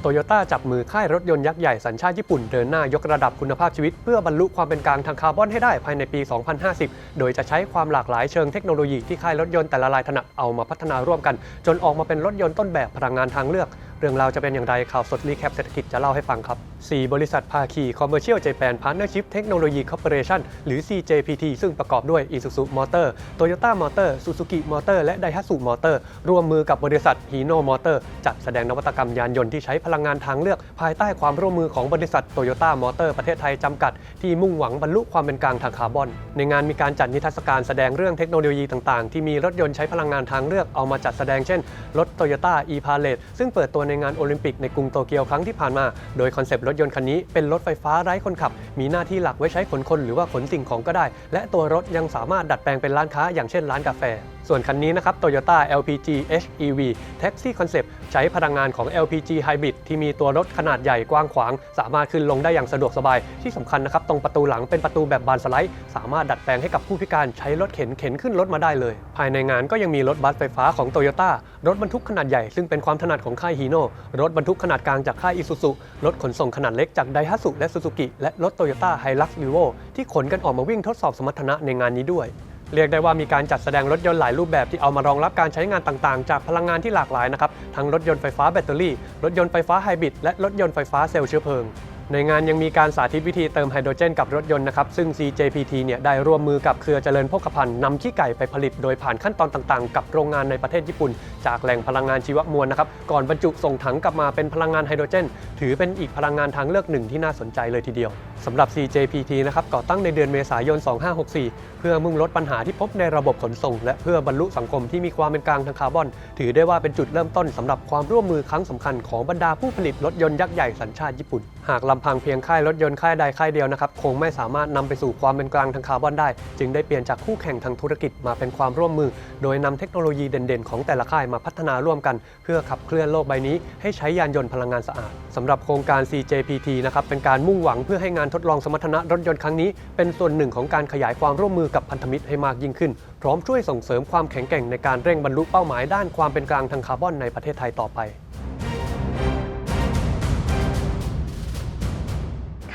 โตโยต้าจับมือค่ายรถยนต์ยักษ์ใหญ่สัญชาติญี่ปุ่นเดินหน้ายกระดับคุณภาพชีวิต เพื่อบรรลุความเป็นกลางทางคาร์บอนให้ได้ภายในปี 2050 โดยจะใช้ความหลากหลายเชิงเทคโนโลยีที่ค่ายรถยนต์แต่ละรายถนัดเอามาพัฒนาร่วมกัน จนออกมาเป็นรถยนต์ต้นแบบพลังงานทางเลือก เรื่องราวจะเป็นอย่างไรข่าวสดรีแคปเศรษฐกิจจะเล่าให้ฟังครับ 4 บริษัทภาคี Commercial Japan Partnership Technology Corporation หรือ CJPT ซึ่งประกอบด้วย Isuzu Motor Toyota Motor Suzuki Motor และ Daihatsu Motor ร่วมมือกับบริษัท Hino Motor จัดแสดงนวัตกรรมยานยนต์ที่ใช้พลังงานทางเลือก ภายใต้ความร่วมมือของบริษัท Toyota Motor ประเทศไทยจำกัด ที่มุ่งหวังบรรลุความเป็นกลางทางคาร์บอน ในงานมีการจัดนิทรรศการแสดงเรื่องเทคโนโลยีต่างๆ ที่มีรถยนต์ใช้พลังงานทางเลือกเอามาจัดแสดงเช่นรถ Toyota e-Pilot ซึ่งเปิดตัวในงานโอลิมปิกในกรุงโตเกียวครั้งที่ผ่านมา โดยคอนเซปต์รถยนต์คันนี้เป็นรถไฟฟ้าไร้คนขับ มีหน้าที่หลักไว้ใช้ขนคนหรือว่าขนสิ่งของก็ได้ และตัวรถยังสามารถดัดแปลงเป็นร้านค้าอย่างเช่นร้านกาแฟ ส่วนคันนี้นะครับ Toyota LPG HEV Taxi Concept ใช้พลังงานของ LPG Hybrid ที่มีตัวรถขนาดใหญ่กว้างขวาง สามารถขึ้นลงได้อย่างสะดวกสบาย ที่สำคัญนะครับตรงประตูหลังเป็นประตูแบบบานสไลด์ สามารถดัดแปลงให้กับผู้พิการใช้รถเข็นเข็นขึ้นรถมาได้เลย ภายในงานก็ยังมีรถบัสไฟฟ้าของ Toyota รถบรรทุกขนาดใหญ่ซึ่งเป็นความถนัดของค่ายฮีโนรถบรรทุกขนาดกลางจากค่ายอิซูซุรถขนส่งขนาดเล็กจากไดฮัตสุและซูซูกิและรถโตโยต้าไฮลักซ์วิโวที่ขนกันออกมาวิ่งทดสอบสมรรถนะในงานนี้ด้วย เรียกได้ว่ามีการจัดแสดงรถยนต์หลายรูปแบบที่เอามารองรับการใช้งานต่างๆ จากพลังงานที่หลากหลายนะครับทั้งรถยนต์ไฟฟ้าแบตเตอรี่ รถยนต์ไฟฟ้าไฮบริดและรถยนต์ไฟฟ้าเซลล์เชื้อเพลิง ในงานยังมีการสาธิตวิธีเติมไฮโดรเจนกับรถยนต์นะครับ ซึ่ง CJPT เนี่ยได้ร่วมมือกับเครือเจริญโภคภัณฑ์นำขี้ไก่ไปผลิตโดยผ่านขั้นตอนต่างๆ กับโรงงานในประเทศญี่ปุ่น จากแหล่งพลังงานชีวมวลนะครับ ก่อนบรรจุส่งถังกลับมาเป็นพลังงานไฮโดรเจน ถือเป็นอีกพลังงานทางเลือกหนึ่งที่น่าสนใจเลยทีเดียวสำหรับ CJPT นะครับก่อตั้งในเดือนเมษายน 2564 เพื่อมุ่งลดปัญหาที่พบในระบบขนส่ง และเพื่อบรรลุสังคมที่มีความเป็นกลางทางคาร์บอน ถือได้ว่าเป็นจุดเริ่มต้นสำหรับความร่วมมือครั้งสำคัญของบรรดาผู้ผลิตรถยนต์ยักษ์ใหญ่สัญชาติญี่ปุ่นหากลำพังเพียงค่ายรถยนต์ค่ายใดค่ายเดียวนะครับคงไม่สามารถนำไปสู่ความเป็นกลางทางคาร์บอนได้ จึงได้เปลี่ยนจากคู่แข่งทางธุรกิจมาเป็นความร่วมมือ โดยนำเทคโนโลยีเด่นๆ ของแต่ละค่ายมาพัฒนาร่วมกัน เพื่อขับเคลื่อนโลกใบนี้ ให้ใช้ยานยนต์พลังงานสะอาดสำหรับโครงการ CJPT นะครับเป็นการมุ่งหวังเพื่อให้งานทดลองสมรรถนะรถยนต์ครั้งนี้ เป็นส่วนหนึ่งของการขยายความร่วมมือกับพันธมิตรให้มากยิ่งขึ้น พร้อมช่วยส่งเสริมความแข็งแกร่งในการเร่งบรรลุเป้าหมายด้านความเป็นกลางทางคาร์บอนในประเทศไทยต่อไป